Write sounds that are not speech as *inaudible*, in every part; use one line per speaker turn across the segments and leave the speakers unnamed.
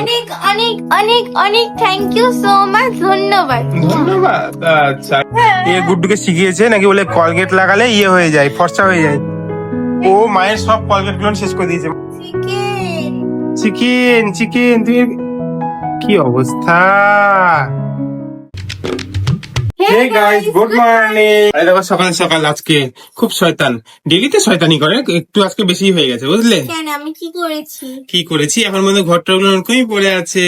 অনেক অনেক অনেক অনেক থ্যাংক ইউ সো মাচ ধন্যবাদ।
ধন্যবাদ আচ্ছা। এ গুড্ডুকে শিখিয়েছে নাকি বলে কলগেট লাগালে ইয়ে হয়ে যায় ফর্সা হয়ে যায়। ও মায়ের সব কলগেটগুলো শেষ করে দিয়েছে।
চিকেন।
চিকেন চিকেন তুই কি অবস্থা? হে গাইস গুড মর্নিং আরে দেখো সকাল সকাল আজকে খুব শয়তান। ডেলিতে শয়তানি করে একটু আজকে বেশি হয়ে গেছে বুঝলে?
কেন আমি কি করেছি?
কি করেছি? এখন মধ্যে ঘরটা ওরকমই পড়ে আছে।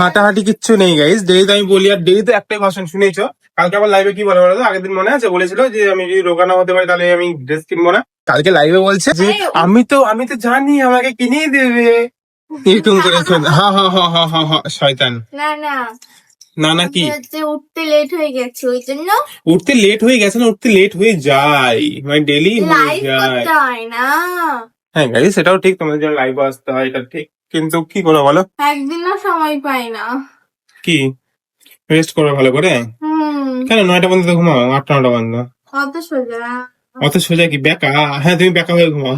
হাঁটাহাঁটি কিচ্ছু নেই গাইস ডেলি তো আমি বলি আর ডেলি তো একটাই ভাষণ শুনেছো কালকে আবার লাইভে কি বলে বলো আগের দিন মনে আছে? বলেছিল যে আমি যদি রোগানো হতে পারি তাহলে আমি ড্রেস কিনবো না। কালকে লাইভে বলছে যে আমি তো আমি তো জানি আমাকে কিনেই দেবে। এরকম করে হা হা হা হা হা শয়তান।
না না।
না না কি?
উঠতে লেট হয়ে গেছে ওই জন্য?
উঠতে লেট হয়ে গেছে না উঠতে লেট হয়ে যায়। মানে ডেলি হয়ে যায়।
হয় না।
হ্যাঁ গাইস সেটাও ঠিক তোমাদের জন্য লাইভ আসতে হয় এটা ঠিক। কিন্তু কি করো বলো?
একদিনও সময় পাই না।
কি? রেস্ট করো ভালো করে? কেন নয়টা পর্যন্ত ঘুমাও? আটটা নটা পর্যন্ত?
অত সোজা।
অত সোজা কি বেকা? হ্যাঁ তুমি বেকা হয়ে ঘুমাও।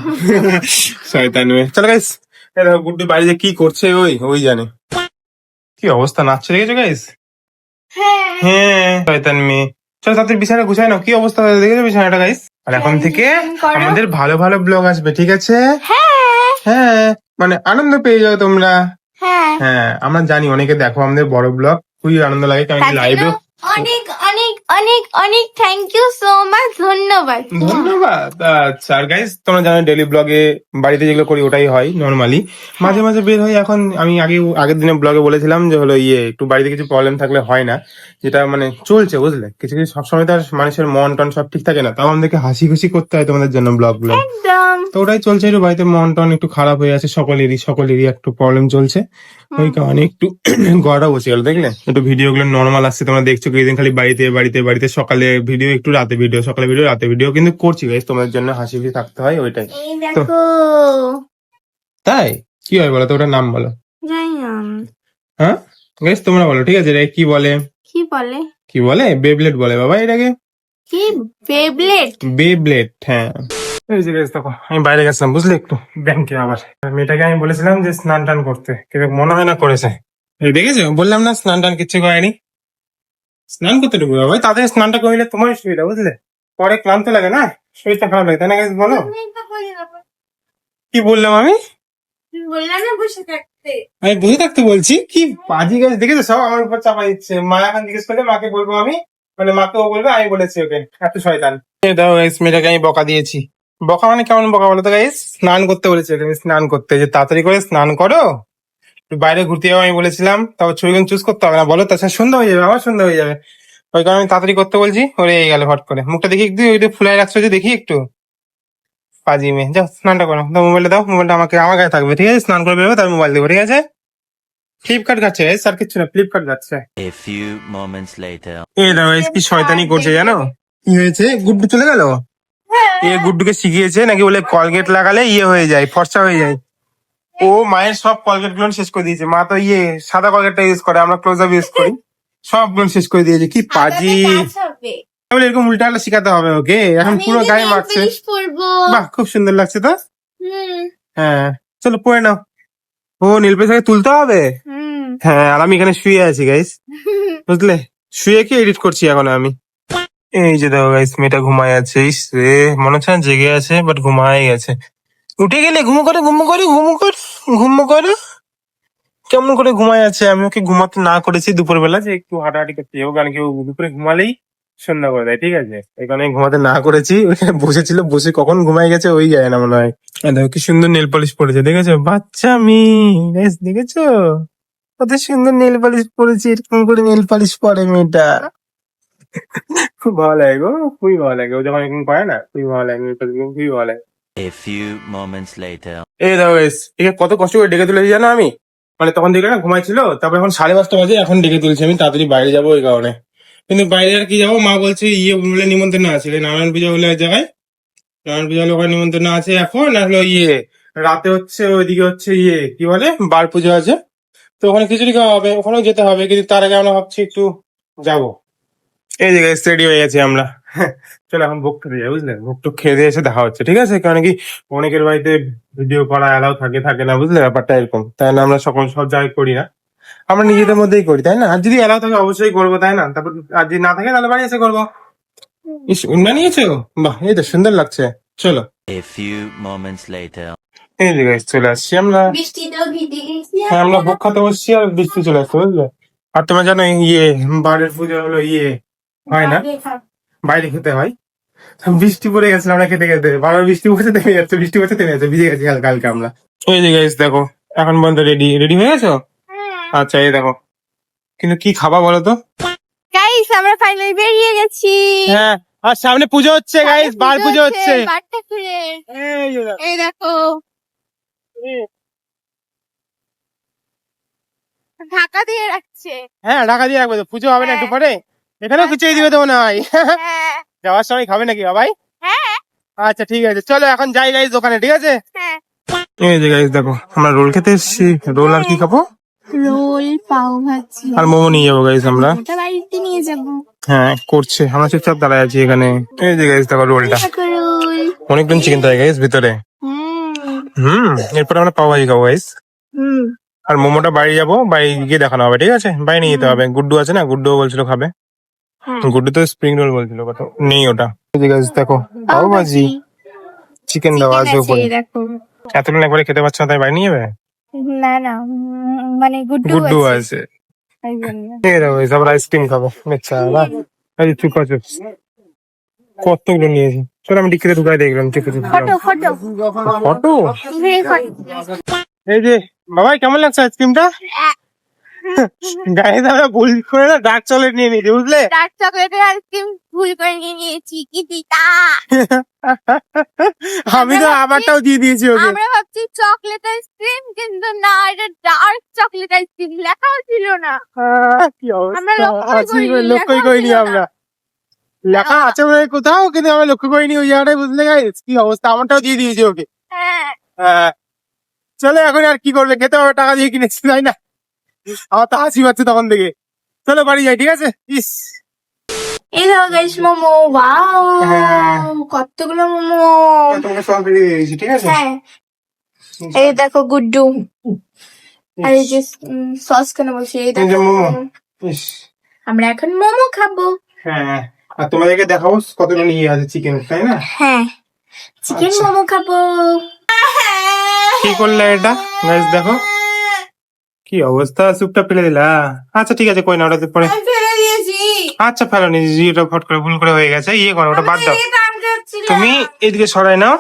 শয়তান চলো গাইস দেখো গুড্ডু বাড়িতে কি করছে ওই ওই জানে। কি অবস্থা নাচছে দেখেছ গাইস
হ্যাঁ।
হ্যাঁ শয়তান মেয়ে। চলো তাদের বিছানা গুছাই নাও। কি অবস্থা? দেখেছ বিছানাটা গাইস আর এখন থেকে আমাদের ভালো ভালো ব্লগ আসবে ঠিক আছে?
হ্যাঁ।
হ্যাঁ মানে আনন্দ পেয়ে যাও তোমরা।
হ্যাঁ।
হ্যাঁ আমরা জানি অনেকে দেখো আমাদের বড় ব্লগ খুবই আনন্দ লাগে কারণ লাইভে
অনেক অনেক অনেক থ্যাংক ইউ সো মাচ ধন্যবাদ।
ধন্যবাদ। আচ্ছা আর গাইস তোমরা জানো ডেলি ব্লগে বাড়িতে যেগুলো করি ওটাই হয় নর্মালি মাঝে মাঝে বের হয় এখন আমি আগে আগের দিনে ব্লগে বলেছিলাম যে হলো ইয়ে একটু বাড়িতে কিছু প্রবলেম থাকলে হয় না যেটা মানে চলছে বুঝলে? কিছু কিছু সবসময় তো আর মানুষের মন টন সব ঠিক থাকে না তাও আমাদেরকে হাসি খুশি করতে হয় তোমাদের জন্য ব্লগ
একদম।
তো ওটাই চলছে একটু বাড়িতে মন টন একটু খারাপ হয়ে আছে সকলেরই সকলেরই একটু প্রবলেম চলছে। ওই কারণে একটু *clears throat* গড়া বসে গেল দেখলে? একটু ভিডিও গুলো নর্মাল আসছে তোমরা দেখছ কিছুদিন খালি বাড়িতে বাড়িতে বাড়িতে সকালে ভিডিও একটু রাতে ভিডিও সকালে ভিডিও রাতে ভিডিও কিন্তু করছি গাইস তোমাদের জন্য হাসি খুশি থাকতে হয় ওইটাই।
দেখো।
তাই? কি হয় বলো তো ওটার নাম বলো। হ্যাঁ? গাইস তোমরা বলো ঠিক আছে? এটা কি বলে?
কি বলে?
কি বলে? বেবলেট বলে বাবা এটাকে।
কি? বেবলেট
বেবলেট হ্যাঁ। এই যে দেখো আমি বাইরে গেছিলাম বুঝলে একটু? ব্যাংকে আবার। মেয়েটাকে আমি বলেছিলাম যে স্নান টান করতে। কিন্তু মনে হয় না করেছে। এই দেখেছ? বললাম না স্নান টান কিচ্ছু করেনি। স্নান করতে ঢুকবে বাবা। তাদের স্নানটা করলে তোমার সুবিধা বুঝলে? পরে ক্লান্ত লাগে না? শরীরটা খারাপ লাগে তাই না guys বলো? কি বললাম আমি?
না বসে থাকতে।
বুঝে থাকতে বলছি। কি পাজি গাছ দেখেছ? সব আমার উপর চাপা দিচ্ছে। মা এখন জিজ্ঞেস করলে মাকে বলব আমি? মানে মাকে ও বলবে আমি বলেছি ওকে। এত শয়তান। দাও মেয়েটাকে আমি বকা দিয়েছি। বকা মানে কেমন বকা বলো তো গাইস স্নান করতে বলেছে আমি স্নান করতে যে তাড়াতাড়ি করে স্নান করো। একটু বাইরে ঘুরতে যাব আমি বলেছিলাম তারপর ছবিগুলো চুজ করতে হবে না বলো তাছাড়া সন্ধ্যা হয়ে যাবে আমার সন্ধ্যা হয়ে যাবে। ওই কারণে আমি তাড়াতাড়ি করতে বলছি ওরে এই গেল হট করে। মুখটা দেখি একটু ওইটা ফুলাই রাখছো যে দেখি একটু। পাজি মেয়ে যাও স্নানটা করো। দাও মোবাইলটা দাও মোবাইলটা আমাকে আমার কাছে থাকবে ঠিক আছে? স্নান করে বেরোবে তার মোবাইল দেবো ঠিক আছে? ফ্লিপকার্ট যাচ্ছে স্যার কিচ্ছু না ফ্লিপকার্ট যাচ্ছে. এই দাও এই কি শয়তানি করছে জানো? কি হয়েছে? গুড্ডু চলে গেল? এ গুড্ডুকে শিখিয়েছে নাকি বলে কলগেট লাগালে ইয়ে হয়ে যায় ফর্সা হয়ে যায়। ও মায়ের সব কলগেটগুলো শেষ করে দিয়েছে। মা তো ইয়ে সাদা কলগেটটা ইউজ করে আমরা ক্লোজ আপ ইউজ করি। সবগুলো শেষ করে দিয়েছে। কি পাজি। তাহলে এরকম উল্টা পাল্টা শিখাতে হবে ওকে। এখন পুরো গায়ে মারছে
পরবো
বাহ খুব সুন্দর লাগছে তো। হ্যাঁ চলো পড়ে নাও। ও নীলপেশাকে তুলতে হবে? হ্যাঁ আর আমি এখানে শুয়ে আছি গাইস *laughs* বুঝলে? শুয়ে কি এডিট করছি এখন আমি? এই যে দেখো গাইস মেয়েটা ঘুমায় আছে, ইস রে, মনে হচ্ছে না জেগে আছে বাট ঘুমায় গেছে। উঠে গেলে ঘুমো করে ঘুমো করে, ঘুমো কর, ঘুমো করো। কেমন করে ঘুমায় আছে, আমি ওকে ঘুমাতে না করেছি দুপুরবেলা, যে একটু হাঁটাহাঁটি করতে যাব, কারণ কেউ দুপুরে ঘুমালেই সন্ধ্যা করে দেয়, ঠিক আছে? এই কারণে ঘুমাতে না করেছি ওখানে বসেছিল, বসে কখন ঘুমায় গেছে, ওই যায় না মনে হয়। দেখো কি সুন্দর নেল পলিশ পড়েছে দেখেছ? বাচ্চা গাইস দেখেছ? কত সুন্দর নেল পালিশ পরেছে, এরকম করে নেল পালিশ পরে মেয়েটা। খুব ভালো লাগে গো খুবই ভালো লাগে। ও যখন এরকম করে না খুবই ভালো লাগে খুবই ভালো লাগে।
A few moments later.
এই guys, একে কত কষ্ট করে ডেকে তুলেছি জানো আমি? মানে তখন দেখে না ঘুমাইছিল তারপর এখন সাড়ে পাঁচটা বাজে এখন ডেকে তুলছি আমি তাড়াতাড়ি বাইরে যাব ওই কারণে। কিন্তু বাইরে আর কি যাব? মা বলছে ইয়ে বলে নিমন্ত্রণ আছে। এই নারায়ণ পূজা বলে এক জায়গায়। নারায়ণ পূজা হলে ওখানে নিমন্ত্রণ আছে এখন আর হলো ইয়ে রাতে হচ্ছে ওইদিকে হচ্ছে ইয়ে কি বলে? বার পুজো আছে। তো ওখানে খিচুড়ি খাওয়া হবে ওখানেও যেতে হবে কিন্তু তার আগে আমরা ভাবছি একটু যাব। এই যে রেডি হয়ে গেছি আমরা। চলো এখন ভোগ খেতে যাই বুঝলে? ভোগ টুক খেয়ে দিয়ে এসে দেখা হচ্ছে ঠিক আছে? কারণ কি অনেকের বাড়িতে ভিডিও করা এলাও থাকে থাকে না বুঝলে? ব্যাপারটা এরকম। তাই না আমরা সকল সব জায়গায় করি না। আমরা নিজেদের মধ্যেই করি তাই না? আর যদি এলাও থাকে অবশ্যই করব তাই না? তারপর আর যদি না থাকে তাহলে বাড়ি এসে করব। ইস উন্না নিয়েছো? বাহ এই তো সুন্দর লাগছে। চলো।
A few moments later.
এই যে guys, চলে আসছি আমরা। হ্যাঁ আমরা ভোগ খাতে বসছি আর বৃষ্টি চলে আসছে বুঝলে? আর তোমার জানো ইয়ে বাড়ির পুজো হলো ইয়ে হয় না? বাইরে খেতে হয়? বৃষ্টি পড়ে গেছিল আমরা খেতে খেতে। বারবার বৃষ্টি পড়ছে থেমে যাচ্ছে বৃষ্টি পড়ছে থেমে যাচ্ছে ভিজে গেছি কাল- কালকে আমরা। ওই যে গাইস দেখো এখন পর্যন্ত রেডি রেডি হয়ে গেছো? আচ্ছা এই দেখো। কিন্তু কি খাবা বলো তো?
গাইস আমরা ফাইনালি বেরিয়ে গেছি।
হ্যাঁ আর সামনে পুজো হচ্ছে গাইস বার পুজো হচ্ছে এই দেখো।
এই দেখো। ঢাকা দিয়ে রাখছে।
হ্যাঁ ঢাকা দিয়ে রাখবে তো। পুজো হবে না একটু পরে? এখানেও খিচুড়ি দিবে তো মনে হয়।
হ্যাঁ।
যাওয়ার সময় খাবে নাকি বাবাই?
হ্যাঁ।
আচ্ছা ঠিক আছে। চলো এখন যাই গাইস দোকানে ঠিক আছে?
হ্যাঁ।
এই যে গাইস দেখো আমরা রোল খেতে এসেছি। রোল আর কি খাব?
রোল পাও ভাজি।
আর মোমো নিয়ে যাব গাইস আমরা।
ওটা বাড়িতে নিয়ে যাব।
হ্যাঁ করছে। আমরা চুপচাপ দাঁড়ায় আছি এখানে। এই যে গাইস দেখো রোলটা।
রোল।
চিকেন থাকে গাইস ভিতরে।
হুম
হুম এরপর আমরা পাও ভাজি খাব গাইস
হুম।
আর মোমোটা বাড়ি যাব বাড়ি গিয়ে দেখানো হবে ঠিক আছে? বাড়ি নিয়ে যেতে হবে। গুড্ডু আছে না গুড্ডু বলছিল খাবে।
হ্যাঁ।
গুড্ডু তো স্প্রিং রোল বলছিল কত? নেই ওটা। যে গাইস দেখো পাও ভাজি। চিকেন দেওয়া আছে উপরে। এতক্ষণ একবারে খেতে পারছ না তাই বাড়ি নিয়ে যাবে?
না না মানে গুড্ডু
গুড্ডু
আছে।
আছে। দেখো আইসক্রিম খাব। আচ্ছা না। এই চুপা চিপস কতগুলো নিয়েছি? চলো আমি ডিক্কিতে ঢুকাই দেখলাম Chupa chips
photo photo.
Photo? এই যে বাবাই কেমন লাগছে আইসক্রিমটা গায়ে আমরা ভুল করে না ডার্ক চকলেট নিয়ে নিয়েছি বুঝলে?
ডার্ক চকলেটের আইসক্রিম ভুল করে নিয়ে নিয়েছি কি দিতা? *laughs*
আমি তো আমারটাও দিয়ে দিয়েছি ওকে।
আমরা ভাবছি চকলেট আইসক্রিম কিন্তু না এটা ডার্ক চকলেট আইসক্রিম লেখাও ছিল না।
কি অবস্থা?
লক্ষ্যই করিনি।
আমরা। লেখা আছে মনে কোথাও কিন্তু আমরা লক্ষ্য করিনি ওই জায়গাটায় বুঝলে গাইস কি অবস্থা? আমারটাও দিয়ে দিয়েছি ওকে।
হ্যাঁ।
হ্যাঁ চলো এখন আর কি করবে? খেতে হবে টাকা দিয়ে কিনেছি তাই না? আমার তো হাসি পাচ্ছে তখন থেকে। চলো বাড়ি যাই ঠিক আছে? ইস।
এই দেখো গাইস মোমো ওয়াও
হ্যাঁ।
কতগুলো মোমো।
তোমাকে সব দিয়ে দিয়েছি ঠিক আছে?
হ্যাঁ। এই দেখো গুড্ডু। আর এই যে সস কেন বলছি? এই দেখো। আমরা এখন মোমো খাব।
হ্যাঁ আর তোমাদেরকে দেখাবো কতটা নিয়ে আছে চিকেন তাই না?
হ্যাঁ। চিকেন
আচ্ছা।
মোমো খাব।
কি করলে এটা? গাইস দেখো। কি অবস্থা? স্যুপটা ফেলে দিলা? আচ্ছা ঠিক আছে কই না ওটাতে পরে
আমি ফেলে দিয়েছি।
আচ্ছা ফেলো নি জিটা ফট করে ভুল করে হয়ে গেছে ইয়ে করো ওটা বাদ দাও।
তুমি
তুমি এদিকে সরাই নাও।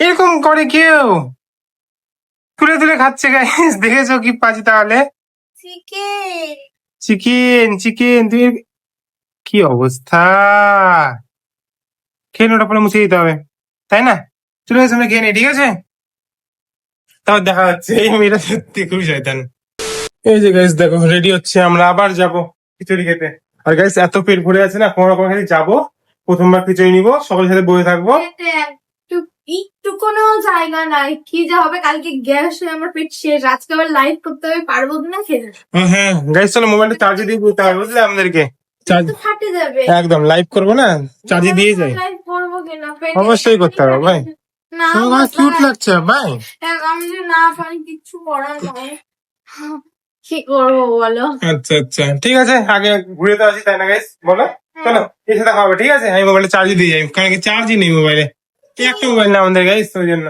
এরকম করে কেউ? তুলে তুলে খাচ্ছে গাইস দেখেছ কি পাচ্ছি তাহলে?
চিকেন।
চিকেন চিকেন তুই কি অবস্থা? খেয়ে ওটা পরে মুছে দিতে হবে? তাই না? চলে গেছে আমরা খেয়ে নিই ঠিক আছে? তারপর দেখা যাচ্ছে এই মেয়েটা সত্যি খুবই শয়তান। এই যে গাইস দেখো রেডি হচ্ছে আমরা আবার যাব খিচুড়ি খেতে। আর গাইস এত পেট ভরে আছে না কোনো রকম খালি যাব প্রথমবার খিচুড়ি নিবো সকলের সাথে বসে থাকব।
একটু কোনো জায়গা নাই কি যে হবে কালকে গ্যাস হয়ে আমার পেট শেষ আজকে আবার লাইভ করতে হবে পারব কিনা খেতে?
হ্যাঁ গাইস চলো মোবাইলটা চার্জে দিয়ে বলতে হবে বুঝলে আমাদেরকে? একদম লাইভ করব না? চার্জে দিয়ে যাই।
লাইভ করব কিনা
অবশ্যই করতে হবে ভাই।
না
তোমার কিউট লাগছে ভাই।
দেখ, না পারি কিচ্ছু করার নয় কি করব বলো?
আচ্ছা আচ্ছা। ঠিক আছে আগে ঘুরে তো আসি তাই না গাইস বলো। চলো এসে দেখা হবে ঠিক আছে? আমি মোবাইলে চার্জ দিয়ে যাই কারণ কি চার্জই নেই মোবাইলে একটা মোবাইল না আমাদের গাইস ওই জন্য।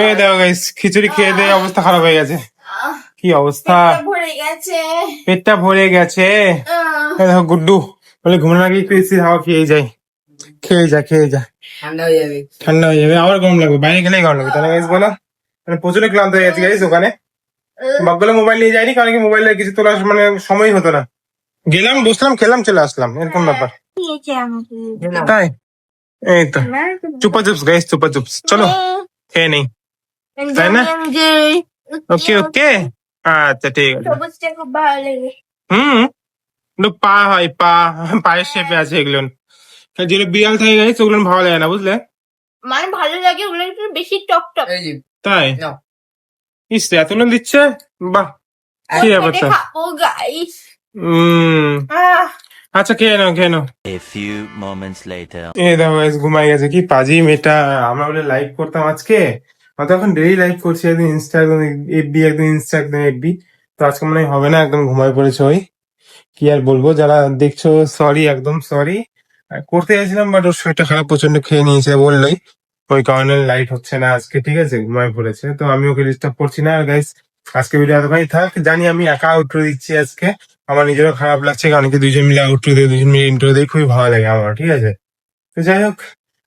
এই দেখো গাইস খিচুড়ি খেয়ে দিয়ে অবস্থা খারাপ হয়ে গেছে। কি অবস্থা?
পেটটা ভরে গেছে।
পেটটা ভরে গেছে। দেখো গুড্ডু। বলে ঘুমানোর আগে একটু এসি হাওয়া খেয়ে যাই। খেয়ে যা খেয়ে যা।
ঠান্ডা হয়ে যাবে।
ঠান্ডা হয়ে যাবে। আবার গরম লাগবে। বাইরে গেলেই গরম লাগবে। না গাইস বলো মানে প্রচুর ক্লান্ত হয়ে গেছে গাইস ওখানে। বাকগুলো মোবাইল নিয়ে যায়নি কারণ কি মোবাইলে কিছু তোলার মানে সময় হতো না। গেলাম বসলাম খেলাম চলে আসলাম। এরকম ব্যাপার। তাই? এই তো। চুপা চুপস গাইস চুপা চুপস। চলো খেয়ে নেই। তাই না? ওকে ওকে আচ্ছা ঠিক আছে। হুম? পা হয় পা পায়ের শেপে আছে এগুলো। যেগুলো বিড়াল থাকে গাইস ওগুলো ভালো লাগে না বুঝলে?
মানে ভালো লাগে ওগুলো একটু বেশি টক টক
এই যে
তাই?
নাও।
ইস এত নুন দিচ্ছে? বাহ কি ব্যাপারটা?
খাব গাইস
আচ্ছা খেয়ে নাও খেয়ে নাও।
A few moments later.
এ দেখো guys, ঘুমাই গেছে কি পাজি মেয়েটা। আমরা বলে লাইভ করতাম আজকে। অত এখন ডেলি লাইভ করছি একদিন ইনস্টা একদম এফবি একদিন ইনস্টা একদম এফবি তো আজকে মনে হয় হবে না একদম ঘুমাই পড়েছে ওই। কি আর বলব যারা দেখছ সরি একদম সরি করতে চাইছিলাম বাট ওর শরীরটা খারাপ প্রচণ্ড খেয়ে নিয়েছে বললোই ওই কারণে লাইট হচ্ছে না আজকে, ঠিক আছে? ঘুমাই পড়েছে। তো আমি ওকে ডিস্টার্ব করছি না। আর গাইস আজকে ভিডিও এতখানি থাক, জানি আমি একা আউটরো দিচ্ছি আজকে। আমার নিজেরও খারাপ লাগছে, কারণ কি দুজন মিলে আউটরো দিয়ে দুজন মিলে ইন্ট্রো দিয়ে খুবই ভালো লাগে আমার, ঠিক আছে? তো যাই হোক,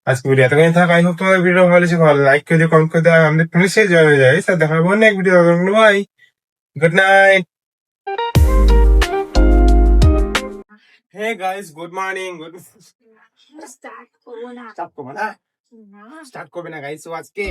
আজকে ভিডিও এতখানি থাক আই হোক তোমাদের ভিডিও ভালো লেগেছে, ভালো লাইক করে দিও কমেন্ট করে আর আমাদের ফ্রেন্ডের সাথে জয়েন হয়ে যায় স্যার দেখা হবে অনেক video bye good night hey guys good morning good
start করব না
স্টার্ট করব না
না
স্টার্ট করবে না গাইস ও আজকে